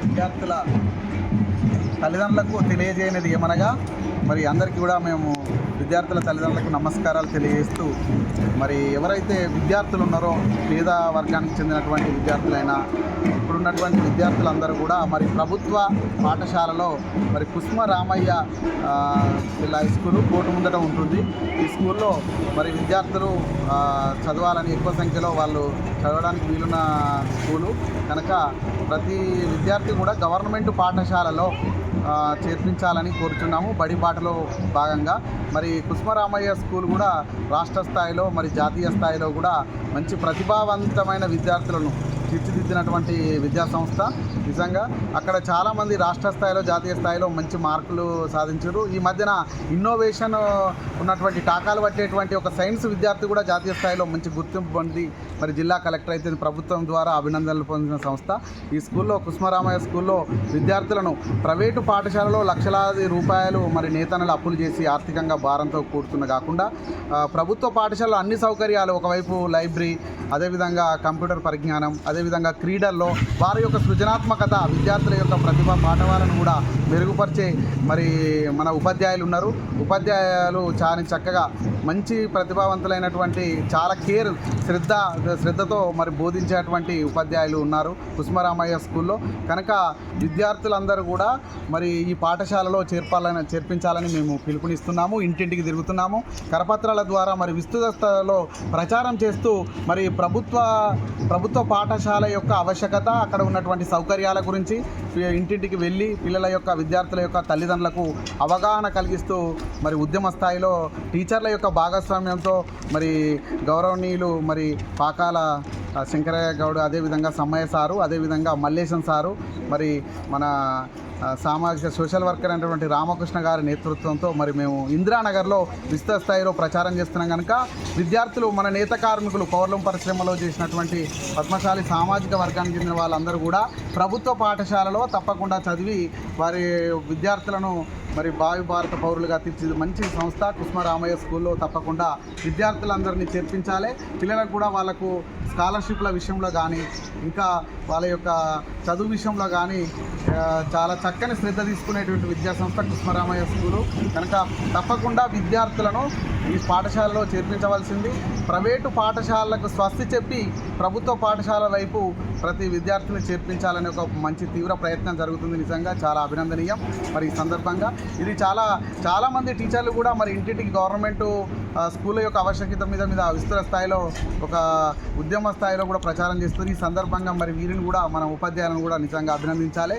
విద్యార్థుల తల్లిదండ్రులకు తెలియజేయనిది ఏమనగా మరి అందరికీ కూడా మేము విద్యార్థుల తల్లిదండ్రులకు నమస్కారాలు తెలియజేస్తూ మరి ఎవరైతే విద్యార్థులు ఉన్నారో పేద వర్గానికి చెందినటువంటి విద్యార్థులైనా ఇప్పుడున్నటువంటి విద్యార్థులందరూ కూడా మరి ప్రభుత్వ పాఠశాలలో మరి కుసుమ రామయ్య జిల్లా హై స్కూల్ కోర్టు ముందట ఉంటుంది. ఈ స్కూల్లో మరి విద్యార్థులు చదవాలని ఎక్కువ సంఖ్యలో వాళ్ళు చదవడానికి వీలున్న స్కూలు. కనుక ప్రతి విద్యార్థి కూడా గవర్నమెంట్ పాఠశాలలో చేర్పించాలని కోరుచున్నాము. బడి బాటలో భాగంగా మరి కుసుమరామయ్య స్కూల్ కూడా రాష్ట్ర స్థాయిలో మరి జాతీయ స్థాయిలో కూడా మంచి ప్రతిభావంతమైన విద్యార్థులను తీర్చిదిద్దినటువంటి విద్యా సంస్థ నిజంగా అక్కడ చాలామంది రాష్ట్ర స్థాయిలో జాతీయ స్థాయిలో మంచి మార్కులు సాధించారు. ఈ మధ్యన ఇన్నోవేషన్ ఉన్నటువంటి టాకాలు పట్టేటువంటి ఒక సైన్స్ విద్యార్థి కూడా జాతీయ స్థాయిలో మంచి గుర్తింపు పొంది మరి జిల్లా కలెక్టర్ అయితే ప్రభుత్వం ద్వారా అభినందనలు పొందిన సంస్థ. ఈ స్కూల్లో కుసుమరామయ్య స్కూల్లో విద్యార్థులను ప్రైవేటు పాఠశాలలో లక్షలాది రూపాయలు మరి నేతనలు అప్పులు చేసి ఆర్థికంగా భారంతో కూడుతున్న కాకుండా ప్రభుత్వ పాఠశాలలో అన్ని సౌకర్యాలు ఒకవైపు లైబ్రరీ అదేవిధంగా కంప్యూటర్ పరిజ్ఞానం అదే అదేవిధంగా క్రీడల్లో వారి యొక్క సృజనాత్మకత విద్యార్థుల యొక్క ప్రతిభ పాఠవాలను కూడా మెరుగుపరిచే మరి మన ఉపాధ్యాయులు ఉన్నారు. ఉపాధ్యాయులు చాలా చక్కగా మంచి ప్రతిభావంతులైనటువంటి చాలా కేర్ శ్రద్ధ శ్రద్ధతో మరి బోధించేటువంటి ఉపాధ్యాయులు ఉన్నారు కుసుమరామయ్య స్కూల్లో. కనుక విద్యార్థులందరూ కూడా మరి ఈ పాఠశాలలో చేర్పాలని చేర్పించాలని మేము పిలుపునిస్తున్నాము ఇంటింటికి తిరుగుతున్నాము. కరపత్రాల ద్వారా మరి విస్తృత స్థాయిలో ప్రచారం చేస్తూ మరి ప్రభుత్వ ప్రభుత్వ పాఠశాల యొక్క ఆవశ్యకత అక్కడ ఉన్నటువంటి సౌకర్యాల గురించి ఇంటింటికి వెళ్ళి పిల్లల యొక్క విద్యార్థుల యొక్క తల్లిదండ్రులకు అవగాహన కలిగిస్తూ మరి ఉద్యమ స్థాయిలో టీచర్ల యొక్క భాగస్వామ్యంతో మరి గౌరవనీయులు మరి పాకాల శంకరయ్య గౌడ్ అదేవిధంగా సమ్మయ్య సారు అదేవిధంగా మల్లేశం సారు మరి మన సామాజిక సోషల్ వర్కర్ అయినటువంటి రామకృష్ణ గారి నేతృత్వంతో మరి మేము ఇందిరానగర్లో విస్తృత స్థాయిలో ప్రచారం చేస్తున్నాం కనుక విద్యార్థులు మన నేత కార్మికులు పౌర్లం పరిశ్రమలో చేసినటువంటి పద్మశాలి సామాజిక వర్గానికి చెందిన వాళ్ళందరూ కూడా ప్రభుత్వ పాఠశాలలో తప్పకుండా చదివి వారి విద్యార్థులను మరి భావి భారత పౌరులుగా తీర్చి మంచి సంస్థ కృష్ణరామయ్య స్కూల్లో తప్పకుండా విద్యార్థులందరినీ చేర్పించాలి. పిల్లలకు కూడా వాళ్ళకు స్కాలర్షిప్ల విషయంలో కానీ ఇంకా వాళ్ళ యొక్క చదువు విషయంలో కానీ చాలా చక్కని శ్రద్ధ తీసుకునేటువంటి విద్యా సంస్థ స్కూలు. కనుక తప్పకుండా విద్యార్థులను ఈ పాఠశాలలో చేర్పించవలసింది. ప్రైవేటు పాఠశాలలకు స్వస్తి చెప్పి ప్రభుత్వ పాఠశాల వైపు ప్రతి విద్యార్థిని చేర్పించాలనే ఒక మంచి తీవ్ర ప్రయత్నం జరుగుతుంది నిజంగా. చాలా అభినందనీయం. మరి ఈ సందర్భంగా ఇది చాలా చాలామంది టీచర్లు కూడా మరి ఇంటింటికి గవర్నమెంట్ స్కూల్ యొక్క ఆవశ్యకత మీద మీద విస్తృత స్థాయిలో ఒక ఉద్యమ స్థాయిలో కూడా ప్రచారం చేస్తుంది ఈ సందర్భంగా మరి వీరిని కూడా మన ఉపాధ్యాయులను కూడా నిజంగా అభినందించాలి.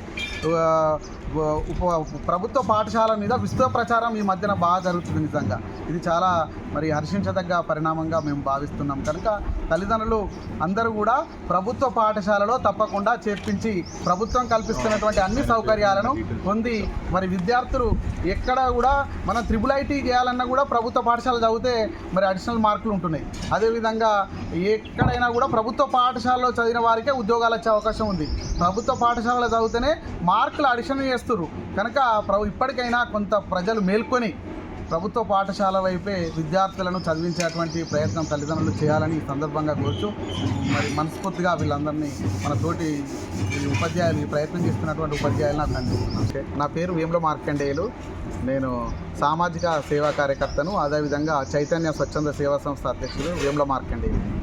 ఉప ప్రభుత్వ పాఠశాల మీద విస్తృత ప్రచారం ఈ మధ్యన బాగా జరుగుతుంది నిజంగా. ఇది చాలా మరి హర్షించదగ్గ పరిణామంగా మేము భావిస్తున్నాం. కనుక తల్లిదండ్రులు అందరూ కూడా ప్రభుత్వ పాఠశాలలో తప్పకుండా చేర్పించి ప్రభుత్వం కల్పిస్తున్నటువంటి అన్ని సౌకర్యాలను పొంది మరి విద్యార్థులు ఎక్కడ కూడా మనం త్రిబుల్ ఐటీ చేయాలన్నా కూడా ప్రభుత్వ పాఠశాల లేకపోతే మరి అడిషనల్ మార్కులు ఉంటున్నాయి. అదేవిధంగా ఎక్కడైనా కూడా ప్రభుత్వ పాఠశాలలో చదివిన వారికే ఉద్యోగాలు వచ్చే అవకాశం ఉంది. ప్రభుత్వ పాఠశాలలో చదివితేనే మార్కులు అడిషన్ చేస్తున్నారు కనుక ప్ర ఇప్పటికైనా కొంత ప్రజలు మేల్కొని ప్రభుత్వ పాఠశాల వైపే విద్యార్థులను చదివించేటువంటి ప్రయత్నం తల్లిదండ్రులు చేయాలని ఈ సందర్భంగా కోరుచు మరి మనస్ఫూర్తిగా వీళ్ళందరినీ మన తోటి ఈ ఉపాధ్యాయులు ఈ ప్రయత్నం చేస్తున్నటువంటి ఉపాధ్యాయులు నాకు అందిస్తున్నాను నా పేరు వేముల మార్కండేయులు. నేను సామాజిక సేవా కార్యకర్తను అదేవిధంగా చైతన్య స్వచ్ఛంద సేవా సంస్థ అధ్యక్షుడు వేముల మార్కండేయులు.